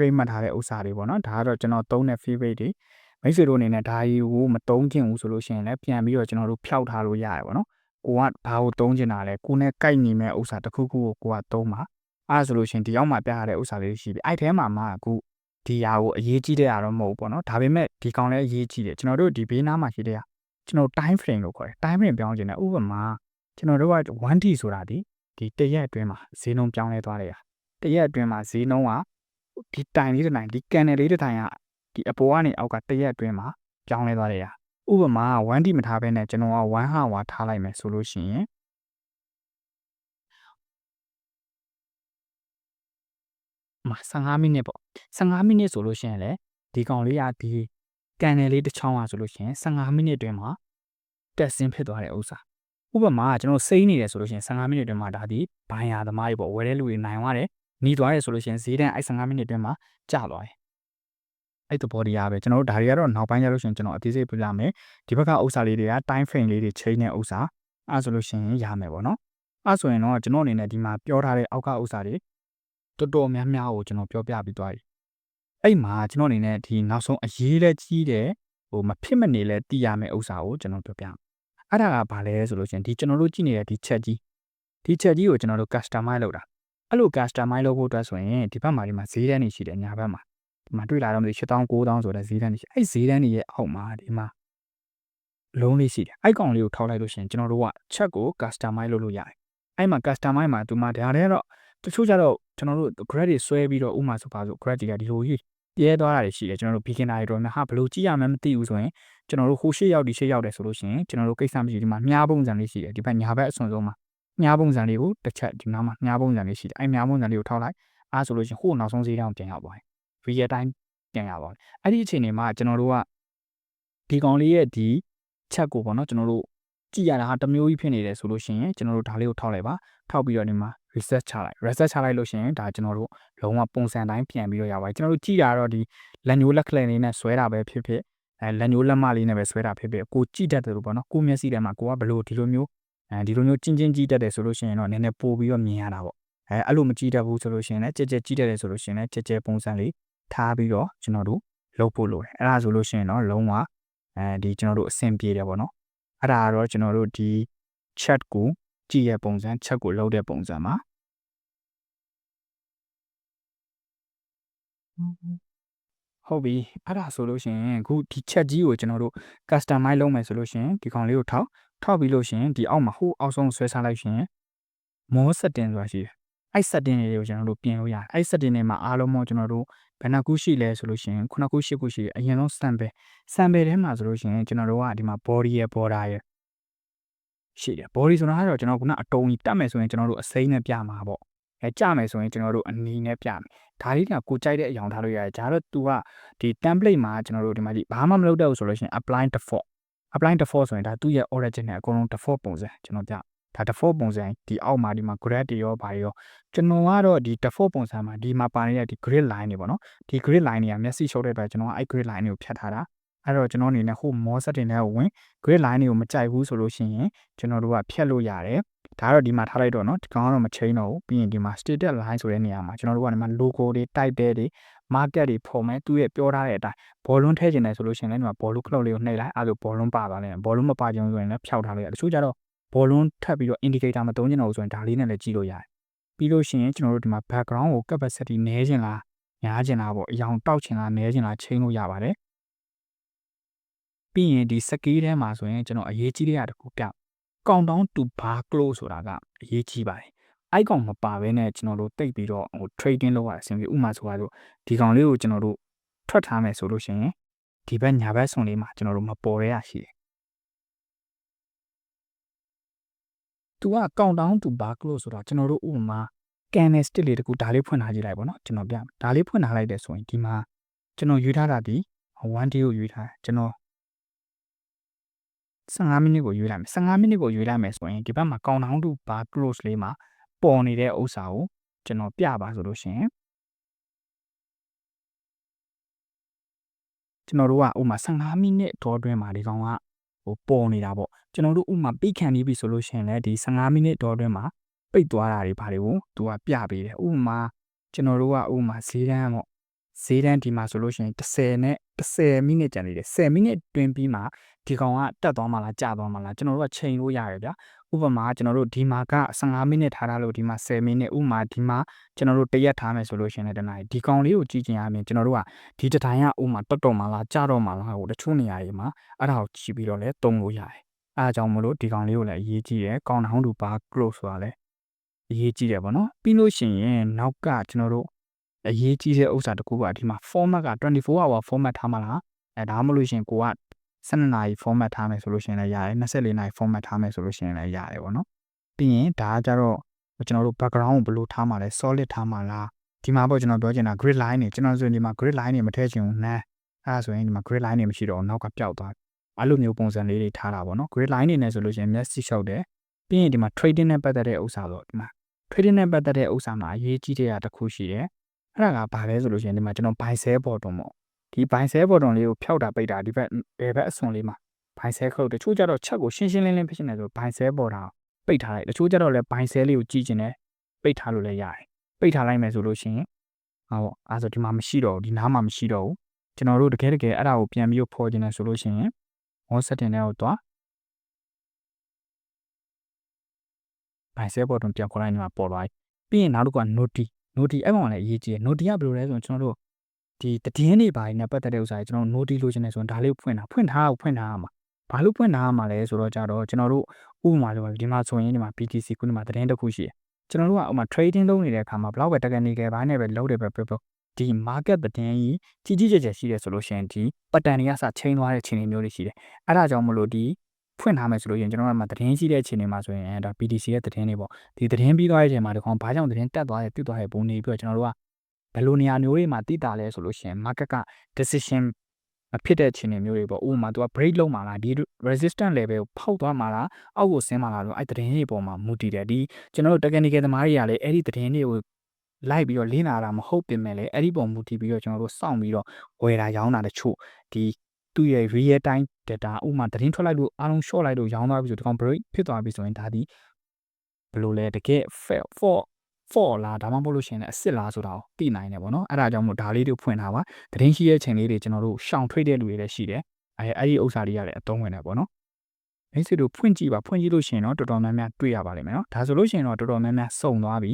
rate မှတ်ထားတဲ့ဥစ္စာတွေပေါ့နော်ဒါကတော့ကျွန်တော်သုံးတဲ့ fee rate တွေမိတ်ဆွေတို့အနေနဲ့ဒါကြီးကိုမသုံးချင်ဘူးဆိုလို့ရှိရင်လည်းပြန်ပြီးတော့ကျွန်တော်တို့ဖျောက်ထားလို့ရတယ်ပေါ့နော်ကိုကဘာကိုသုံးချင်တာလဲကိုနဲ့ကိုက်ညီမဲ့ဥစ္စာတစ်ခုခုကိုကိုကသုံးပါအဲဆိုလို့ရှိရင်ဒီရောက်မှာပြရတဲ့ဥစ္စာလေးရှိပြီအဲ့ထဲမှာမှအခုဒီຢာကိုအရေးကြီးတဲ့အရာတော့မဟုတ်ဘူးပေါ့နော်ဒါပေမဲ့ဒီကောင်လည်းအရေးကြီးတယ်ကျွန်တော်တို့ဒီဘေးနားမှာရှိတဲ့ ကျွန်တော် time frame လို့ခေါ်တယ် time frame ပြောင်းခြင်းနဲ့ဥပမာကျွန်တော်တို့က 1D ဆိုတာဒီဒီတရက်အတွင်းမှာဈေးနှုန်းပြောင်းလဲသွားတယ်ရာတရက်အတွင်းမှာဈေးနှုန်းကဒီတိုင်လေးတစ်တိုင်ဒီကန်နယ်လေးတစ်တိုင်ကဒီအပေါ်ကနေအောက်ကတရက်အတွင်းမှာပြောင်းလဲသွားတယ်ရာဥပမာ 1D မထားဘဲနဲ့ကျွန်တော်က1ဟာဝါထားလိုက်မယ်ဆိုလို့ရှိရင်မှာ15မိနစ်ပေါ့15မိနစ်ဆိုလို့ရှိရင်လည်းဒီကောင်လေးကဒီ ကန်နယ်လေးတစ်ချောင်းอ่ะဆိုလို့ရှိရင်15မိနစ်အတွင်းမှာတက်ဆင်းဖြစ်သွားတဲ့ဥစ္စာဥပမာကျွန်တော်စိမ့်နေတယ်ဆိုလို့ရှိရင်15မိနစ်အတွင်းမှာဒါဒီဘိုင်ယာသမားတွေပေါ့ဝယ်တဲ့လူတွေနိုင်သွားတယ်หนีသွားတယ်ဆိုလို့ရှိရင်ဈေးတန်းအဲ့15မိနစ်အတွင်းမှာကျသွားတယ်အဲ့တဘောတရားပဲကျွန်တော်တို့ဒါတွေကတော့နောက်ပိုင်းကျလို့ရှိရင်ကျွန်တော်အသေးစိတ်ပြပြမယ်ဒီဘက်ကဥစ္စာလေးတွေက time frame လေးတွေချိန်တဲ့ဥစ္စာအဲ့ဆိုလို့ရှိရင်ရမယ်ပေါ့နော်အဲ့ဆိုရင်တော့ကျွန်တော်အနေနဲ့ဒီမှာပြောထားတဲ့အောက်ကဥစ္စာတွေတော်တော်များများကိုကျွန်တော်ပြောပြပြီးသွားပြီ အဲ့မှာကျွန်တော်အနေနဲ့ဒီနောက်ဆုံးအရေးလဲကြီးတယ်ဟိုမဖြစ်မနေလဲတည်ရမယ့်ဥစ္စာကိုကျွန်တော်ပြောပြအဲ့ဒါကဘာလဲဆိုလို့ရှိရင်ဒီကျွန်တော်တို့ကြည့်နေတဲ့ဒီချက်ကြီးဒီချက်ကြီးကိုကျွန်တော်တို့ customize လုပ်တာအဲ့လို customize လုပ်ဖို့အတွက်ဆိုရင်ဒီဘက်မှာဒီမှာဈေးတန်းတွေရှိတယ်ညာဘက်မှာဒီမှာတွေ့လာတော့မသိ8000 9000ဆိုတဲ့ဈေးတန်းတွေရှိအဲ့ဈေးတန်းတွေရဲ့အောက်မှာဒီမှာလုံးလေးရှိတယ်အဲ့ကောင်လေးကိုထောက်လိုက်လို့ရှိရင်ကျွန်တော်တို့ကချက်ကို customize လုပ်လို့ရတယ်အဲ့မှာ customize မှာသူမှဒါတွေကတော့တချို့ကျတော့ကျွန်တော်တို့ grad တွေဆွဲပြီးတော့ဥမာဆိုပါဆို grad တွေကဒီလိုကြီး ပြဲသွားတာတွေရှိတယ်ကျွန်တော်တို့ beginner တွေတော့များဟာဘယ်လိုကြည့်ရမှန်းမသိဘူးဆိုရင်ကျွန်တော်တို့ဟိုရှေ့ရောက်ဒီရှေ့ရောက်တယ်ဆိုလို့ရှိရင်ကျွန်တော်တို့ကိစ္စမရှိဒီမှာမြားပုံစံလေးရှိတယ်ဒီဘက်ညာဘက်အစွန်ဆုံးမှာမြားပုံစံလေးကိုတစ်ချက်ဒီနားမှာမြားပုံစံလေးရှိတယ်အဲ့မြားပုံစံလေးကိုထောက်လိုက်အားဆိုလို့ရှိရင်ဟိုနောက်ဆုံးဈေးတောင်ပြန်ရောက်သွားတယ် real time ပြန်ရပါတယ်အဲ့ဒီအချိန်တွေမှာကျွန်တော်တို့ကဒီကောင်လေးရဲ့ဒီချက်ကိုပေါ့နော်ကျွန်တော်တို့ကြည့်ရတာဟာတစ်မျိုးကြီးဖြစ်နေတယ်ဆိုလို့ရှိရင်ကျွန်တော်တို့ဒါလေးကိုထောက်လိုက်ပါထောက်ပြီးတော့ဒီမှာ reset ချလိုက် reset ချလိုက်လို့ရှိရင်ဒါကျွန်တော်တို့လုံးဝပုံစံတိုင်းပြန်ပြီးတော့ရပါတယ်ကျွန်တော်တို့ကြည့်တာတော့ဒီလက်ညိုးလက်ခလက်လေးနဲ့ဆွဲတာပဲဖြစ်ဖြစ်အဲလက်ညိုးလက်မလေးနဲ့ပဲဆွဲတာဖြစ်ဖြစ်ကိုကြည့်တတ်တယ်လို့ပေါ့နော်ကိုမျက်စိထဲမှာကိုကဘလို့ဒီလိုမျိုးအဲဒီလိုမျိုးချင်းချင်းကြည့်တတ်တယ်ဆိုလို့ရှိရင်တော့နည်းနည်းပိုပြီးတော့မြင်ရတာပေါ့အဲအဲ့လိုမကြည့်တတ်ဘူးဆိုလို့ရှိရင်လည်းကြက်ကြက်ကြည့်တတ်တယ်ဆိုလို့ရှိရင်လည်းကြက်ကြက်ပုံစံလေးထားပြီးတော့ကျွန်တော်တို့လုပ်ဖို့လိုတယ်အဲ့ဒါဆိုလို့ရှိရင်တော့လုံးဝအဲဒီကျွန်တော်တို့အဆင်ပြေတယ်ပေါ့နော်အဲ့ဒါကတော့ကျွန်တော်တို့ဒီ chat ကိုကြည့်ရပုံစံ chat ကိုလုပ်တဲ့ပုံစံပါ ဟုတ်ပြီအဲ့ဒါဆိုလို့ရှိရင်အခုဒီ chat ကြီးကိုကျွန်တော်တို့ customize လုပ်မယ်ဆိုလို့ရှိရင်ဒီကောင်လေးကိုထောက်ထောက်ပြီးလို့ရှိရင်ဒီအောက်မှာဟိုအောက်ဆုံးဆွဲထားလိုက်ရှင် more setting ဆိုတာရှိတယ်အဲ့ setting တွေကိုကျွန်တော်တို့ပြင်လို့ရတယ်အဲ့ setting တွေမှာအားလုံးမို့ကျွန်တော်တို့ဘယ်နှခုရှိလဲဆိုလို့ရှိရင်ခုနှစ်ခုရှစ်ခုရှိတယ်အရင်ဆုံး sample sample ထဲမှာဆိုလို့ရှိရင်ကျွန်တော်တို့ကဒီမှာ body ရဲ့ border ရဲ့ရှိတယ် body ဆိုတာကတော့ကျွန်တော်ခုနအတုံးကြီးတတ်မယ်ဆိုရင်ကျွန်တော်တို့အစိမ်းနဲ့ပြမှာပေါ့ အဲကြမယ်ဆိုရင်ကျွန်တော်တို့အနီးနဲ့ပြမယ်ဒါလေးကကိုကြိုက်တဲ့အကြောင်းထားလို့ရတယ်ဒါတော့ तू ကဒီ template မှာကျွန်တော်တို့ဒီမှာကြည့်ဘာမှမလုပ်တော့ဘူးဆိုလို့ရှိရင် apply default apply default ဆိုရင်ဒါသူ့ရဲ့ origin နဲ့အကုန်လုံး default ပုံစံကျွန်တော်ပြဒါ default ပုံစံဒီအောက်မှာဒီမှာ grad တွေရောဘာတွေရောကျွန်တော်ကတော့ဒီ default ပုံစံမှာဒီမှာပါနေတဲ့ဒီ grid line တွေပေါ့နော်ဒီ grid line တွေကမျက်စိရှုပ်တဲ့အတွက်ကျွန်တော်ကအဲ့ grid line တွေကိုဖြတ်ထားတာအဲ့တော့ကျွန်တော်အနေနဲ့ဟို mod setting တွေကိုဝင် grid line တွေကိုမကြိုက်ဘူးဆိုလို့ရှိရင်ကျွန်တော်တို့ကဖြတ်လို့ရတယ် ဒါကတော့ဒီမှာထားလိုက်တော့နော်ဒီကောင်ကတော့မချိန်တော့ဘူးပြီးရင်ဒီမှာ stated line ဆိုတဲ့နေရာမှာကျွန်တော်တို့ကဒီမှာ logo တွေ type တွေ market တွေပုံမဲ့သူ့ရဲ့ပြောထားတဲ့အတိုင်းဘောလုံးထည့်ကျင်တယ်ဆိုလို့ရှိရင်လည်းဒီမှာဘောလုံး cloud လေးကိုနှိပ်လိုက်အဲလိုဘောလုံးပါသွားလိမ့်မယ်ဘောလုံးမပါကြဘူးဆိုရင်လည်းဖျောက်ထားလိုက်ရတချို့ကျတော့ဘောလုံးထပ်ပြီးတော့ indicator မသုံးကျင်တော့ဘူးဆိုရင်ဒါလေးနဲ့လည်းကြည့်လို့ရတယ်ပြီးလို့ရှိရင်ကျွန်တော်တို့ဒီမှာ background ကို capacity နည်းကျင်လားညားကျင်လားပေါ့အယောင်တောက်ကျင်လားနည်းကျင်လားချိန်လို့ရပါတယ်ပြီးရင်ဒီစကေးထဲမှာဆိုရင်ကျွန်တော်အရေးကြီးတဲ့အရာတစ်ခုပြ countdown to bar close ဆိုတာကအရေးကြီးပါတယ်အိုက်ကောင်မပါဘဲနဲ့ကျွန်တော်တို့တိတ်ပြီးတော့ဟို trading လုပ်ရအဆင်ပြေဥမာဆိုပါတော့ဒီကောင်လေးကိုကျွန်တော်တို့ထွက်ထားမယ်ဆိုလို့ရှိရင်ဒီဘက်ညာဘက်ဆွန်လေးမှာကျွန်တော်တို့မပေါ်ရဲရရှိတယ်။ तू က countdown to bar close ဆိုတော့ကျွန်တော်တို့ဥပမာ candlestick လေးတကူဒါလေးဖွင့်ထားကြည့်လိုက်ပေါ့နော်ကျွန်တော်ပြဒါလေးဖွင့်ထားလိုက်တယ်ဆိုရင်ဒီမှာကျွန်တော်ရွေးထားတာဒီ1 day ကိုရွေးထားကျွန်တော် 15မိနစ်ကိုရွေးလိုက်မယ်15မိနစ်ကိုရွေးလိုက်မယ်ဆိုရင်ဒီဘက်မှာ countdown to bar close လေးမှာပေါ်နေတဲ့ဥစ္စာကိုကျွန်တော်ပြပါဆိုလို့ရှိရင်ကျွန်တော်တို့ကဥမာ15မိနစ်တော့အတွင်းမှာဒီကောင်ကဟိုပေါ်နေတာပေါ့ကျွန်တော်တို့ဥမာပိတ်ခံနေပြီဆိုလို့ရှိရင်လည်းဒီ15မိနစ်တော့အတွင်းမှာပိတ်သွားတာတွေဘာတွေကိုသူကပြပေးတယ်ဥမာကျွန်တော်တို့ကဥမာဈေးတန်းပေါ့ဈေးတန်းဒီမှာဆိုလို့ရှိရင်30နဲ့30မိနစ်ကျန်နေတယ်10မိနစ်တွင်ပြီးမှ ဒီကောင်ကတက်သွားမှလားကျသွားမှလားကျွန်တော်တို့ကချိန်လို့ရတယ်ဗျာဥပမာကျွန်တော်တို့ဒီမှာက15မိနစ်ထားထားလို့ဒီမှာ10မိနစ်ဥမာဒီမှာကျွန်တော်တို့တရက်ထားမယ်ဆိုလို့ရှိရင်လည်းတနားဒီကောင်လေးကိုကြည့်ချင်ရရင်ကျွန်တော်တို့ကဒီတတိုင်းကဥမာတက်တော့မှလားကျတော့မှလားဟိုတချို့နေရာတွေမှာအဲ့ဒါကိုကြည့်ပြီးတော့လည်းတုံးလို့ရတယ်အဲအကြောင်းမလို့ဒီကောင်လေးကိုလည်းအရေးကြီးတယ်ကောင်းတောင်းတူပါ close ဆိုတာလည်းအရေးကြီးတယ်ပေါ့နော်ပြီးလို့ရှိရင်နောက်ကကျွန်တော်တို့အရေးကြီးတဲ့ဥစ္စာတစ်ခုကဒီမှာ format က24 hour format ထားမှလားအဲဒါမှမလို့ရှိရင်ကိုက 12နာရီ format ထားမယ်ဆိုလို့ရှိရင်လည်းရတယ်24နာရီ format ထားမယ်ဆိုလို့ရှိရင်လည်းရတယ်ပေါ့နော်ပြီးရင်ဒါကကြတော့ကျွန်တော်တို့ background ကိုဘယ်လိုထားမှာလဲ solid ထားမှာလားဒီမှာပေါ့ကျွန်တော်ပြောချင်တာ grid line တွေကျွန်တော်ဆိုရင်ဒီမှာ grid line တွေမထည့်ချင်ဘူးနန်းအဲဒါဆိုရင်ဒီမှာ grid line တွေမရှိတော့နောက်ကပျောက်သွားအဲ့လိုမျိုးပုံစံလေးတွေထားတာပေါ့နော် grid line တွေနဲ့ဆိုလို့ရှိရင်မျက်စိလျှောက်တယ်ပြီးရင်ဒီမှာ trading နဲ့ပတ်သက်တဲ့ဥစ္စာတော့ဒီမှာ trading နဲ့ပတ်သက်တဲ့ဥစ္စာမှာအရေးကြီးတဲ့အရာတစ်ခုရှိတယ်အဲ့ဒါကဘာလဲဆိုလို့ရှိရင်ဒီမှာကျွန်တော် buy sell button ပေါ့ ဒီ buy sell button လေးကိုဖျောက်တာပိတ်တာဒီဘက်ဘယ်ဘက်အစွန်လေးမှာ buy sell ခုတ်တချို့ကြတော့ချက်ကိုရှင်းရှင်းလင်းလင်းဖြစ်နေတယ်ဆို buy sell button ပိတ်ထားလိုက်တချို့ကြတော့လည်း buy sell လေးကိုကြည့်ကျင်တယ်ပိတ်ထားလို့လည်းရတယ်ပိတ်ထားလိုက်မယ်ဆိုလို့ရှိရင်ဟောအဲ့ဆိုဒီမှာမရှိတော့ဘူးဒီနားမှာမရှိတော့ဘူးကျွန်တော်တို့တကယ်တကယ်အဲ့ဒါကိုပြန်ပြီးဖော်ကျင်တယ်ဆိုလို့ရှိရင် on setting ထဲကိုသွား buy sell button ပြန်ခေါ်လိုက်နေမှာပေါ်သွားပြီပြီးရင်နောက်တစ်ခုက noti noti အဲ့မှာလည်းအရေးကြီးတယ် noti ကဘယ်လိုလဲဆိုရင်ကျွန်တော်တို့ ဒီတည်င်းတွေပါနေပတ်သက်တဲ့ဥစ္စာတွေကျွန်တော် noti လိုချင်တယ်ဆိုရင်ဒါလေးကိုဖွင့်တာဖွင့်ထားအောင်ဖွင့်ထားရမှာဘာလို့ဖွင့်ထားရမှာလဲဆိုတော့ကြတော့ကျွန်တော်တို့ဥပမာလိုပါဒီမှာဆိုရင်ဒီမှာ BTC ခုဒီမှာသတင်းတစ်ခုရှိတယ်ကျွန်တော်တို့ကဥပမာ trading လုပ်နေတဲ့အခါမှာဘလောက်ပဲ technical ဘိုင်းနဲ့ပဲလုပ်တယ်ပဲပြောပြောဒီ market သတင်းကြီးကြီးကျယ်ကျယ်ရှိတယ်ဆိုလို့ရှိရင်ဒီ pattern တွေကစချိန်သွားတဲ့ချိန်တွေမျိုးတွေရှိတယ်အဲ့ဒါကြောင့်မလို့ဒီဖွင့်ထားမယ်ဆိုလို့ရှိရင်ကျွန်တော်တို့ကသတင်းရှိတဲ့ချိန်တွေမှာဆိုရင်ဒါ BTC ရဲ့သတင်းတွေပေါ့ဒီသတင်းပြီးသွားတဲ့အချိန်မှာဒီကောင်ဘာကြောင့်သတင်းတက်သွားတယ်ပြုတ်သွားတယ်ပုံနေပြီးတော့ကျွန်တော်တို့က ဘယ်လိုနေရာမျိုးတွေမှာတည်တာလဲဆိုလို့ရှိရင် market က decision မဖြစ်တဲ့အခြေအနေမျိုးတွေပေါ့ဥပမာသူက break လုပ်မှာလားဒီ resistance level ကိုဖောက်သွားမှာလားအောက်ကိုဆင်းမှာလားလို့အဲ့သတင်းတွေပေါ်မှာမူတည်တယ်ဒီကျွန်တော်တို့ technical သမားတွေကလည်းအဲ့ဒီသတင်းတွေကိုလိုက်ပြီးတော့လေ့လာတာမဟုတ်ပြင်မဲ့လေအဲ့ဒီပုံမူတည်ပြီးတော့ကျွန်တော်တို့စောင့်ပြီးတော့ဝယ်တာရောင်းတာတချို့ဒီသူ့ရဲ့ real time data ဥပမာသတင်းထွက်လိုက်လို့အားလုံး short လိုက်လို့ရောင်းသွားပြီဆိုဒီကောင် break ဖြစ်သွားပြီဆိုရင်ဒါဒီဘယ်လိုလဲတကယ် fail for for လားဒါမှမဟုတ်လို့ရှိရင်လည်းအစ်စ်လားဆိုတာကိုသိနိုင်တယ်ပေါ့နော်အဲ့ဒါကြောင့်မို့ဒါလေးတွေဖွင့်ထားပါသတင်းရှိတဲ့ချိန်လေးတွေကျွန်တော်တို့ရှောင်ထွေးတဲ့လူတွေလည်းရှိတယ်အဲအဲ့ဒီဥစ္စာတွေကလည်းအသုံးဝင်တယ်ပေါ့နော်မိတ်ဆွေတို့ဖွင့်ကြည့်ပါဖွင့်ကြည့်လို့ရှိရင်တော့တော်တော်များများတွေ့ရပါလိမ့်မယ်နော်ဒါဆိုလို့ရှိရင်တော့တော်တော်များများစုံသွားပြီ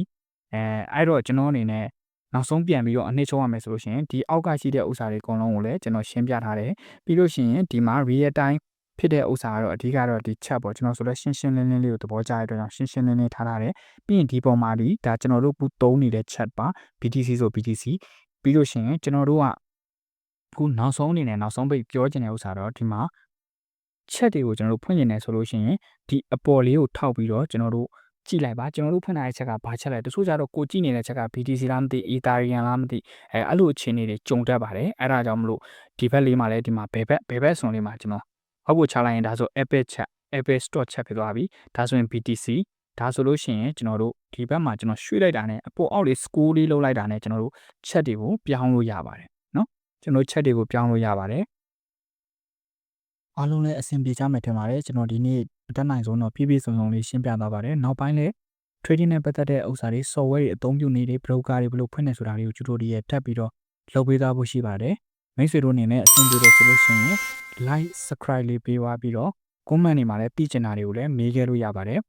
အဲအဲ့တော့ကျွန်တော်အနေနဲ့နောက်ဆုံးပြန်ပြီးတော့အနှစ်ချုပ်ရမယ်ဆိုလို့ရှိရင်ဒီအောက်ကရှိတဲ့ဥစ္စာတွေအကုန်လုံးကိုလည်းကျွန်တော်ရှင်းပြထားတယ်ပြီးလို့ရှိရင်ဒီမှာ real time ဖြစ်တဲ့ဥစ္စာကတော့အဓိကတော့ဒီ chat ပေါ့ကျွန်တော်ဆိုလဲရှင်းရှင်းလင်းလင်းလေးကိုသဘောကျတဲ့အတွက်ကြောင့်ရှင်းရှင်းလင်းလင်းထားထားတယ်ပြီးရင်ဒီပုံမှာဒီဒါကျွန်တော်တို့ခုသုံးနေတဲ့ chat ပါ BTC ဆို BTC ပြီးလို့ရှိရင်ကျွန်တော်တို့ကခုနောက်ဆုံးအနေနဲ့နောက်ဆုံးပိတ်ပြောချင်တဲ့ဥစ္စာတော့ဒီမှာ chat တွေကိုကျွန်တော်တို့ဖွင့်နေတယ်ဆိုလို့ရှိရင်ဒီအပေါ်လေးကိုထောက်ပြီးတော့ကျွန်တော်တို့ကြည့်လိုက်ပါကျွန်တော်တို့ဖွင့်ထားတဲ့ချက်ကဘာချက်လဲတချို့ကြတော့ကိုကြည့်နေတဲ့ချက်က BTC လားမသိ Ethereum လားမသိအဲအဲ့လိုအခြေအနေတွေကြုံတတ်ပါတယ်အဲ့ဒါကြောင့်မလို့ဒီဘက်လေးမှာလည်းဒီမှာဘယ်ဘက်ဘယ်ဘက်ဆွန်လေးမှာကျွန်တော် ဟောက်ဖို့ချလိုက်ရင်ဒါဆို Apple ချက် Apple Store ချက်ဖြစ်သွားပြီဒါဆိုရင် BTC ဒါဆိုလို့ရှိရင်ကျွန်တော်တို့ဒီဘက်မှာကျွန်တော်ရွှေ့လိုက်တာနဲ့အပေါ်အောက်လေး scroll လေးလုပ်လိုက်တာနဲ့ကျွန်တော်တို့ချက်တွေကိုပြောင်းလို့ရပါတယ်နော်ကျွန်တော်ချက်တွေကိုပြောင်းလို့ရပါတယ်အားလုံးလည်းအဆင်ပြေကြမယ်ထင်ပါတယ်ကျွန်တော်ဒီနေ့အတက်နိုင်ဆုံးတော့ပြည့်ပြည့်စုံစုံလေးရှင်းပြသွားပါတယ်နောက်ပိုင်းလည်း trading နဲ့ပတ်သက်တဲ့ဥစ္စာတွေ software တွေအသုံးပြုနေတဲ့ broker တွေဘယ်လိုဖွင့်နေဆိုတာတွေကိုကျူတိုဒီရဲ့ထပ်ပြီးတော့လုပ်ပေးသွားဖို့ရှိပါတယ်မိတ်ဆွေတို့အနေနဲ့အဆင်ပြေလို့ဆိုလို့ရှိရင် like subscribe လေးပေးသွားပြီးတော့ comment တွေမှာလည်းသိချင်တာတွေကိုလည်းမေးခဲ့လို့ရပါတယ်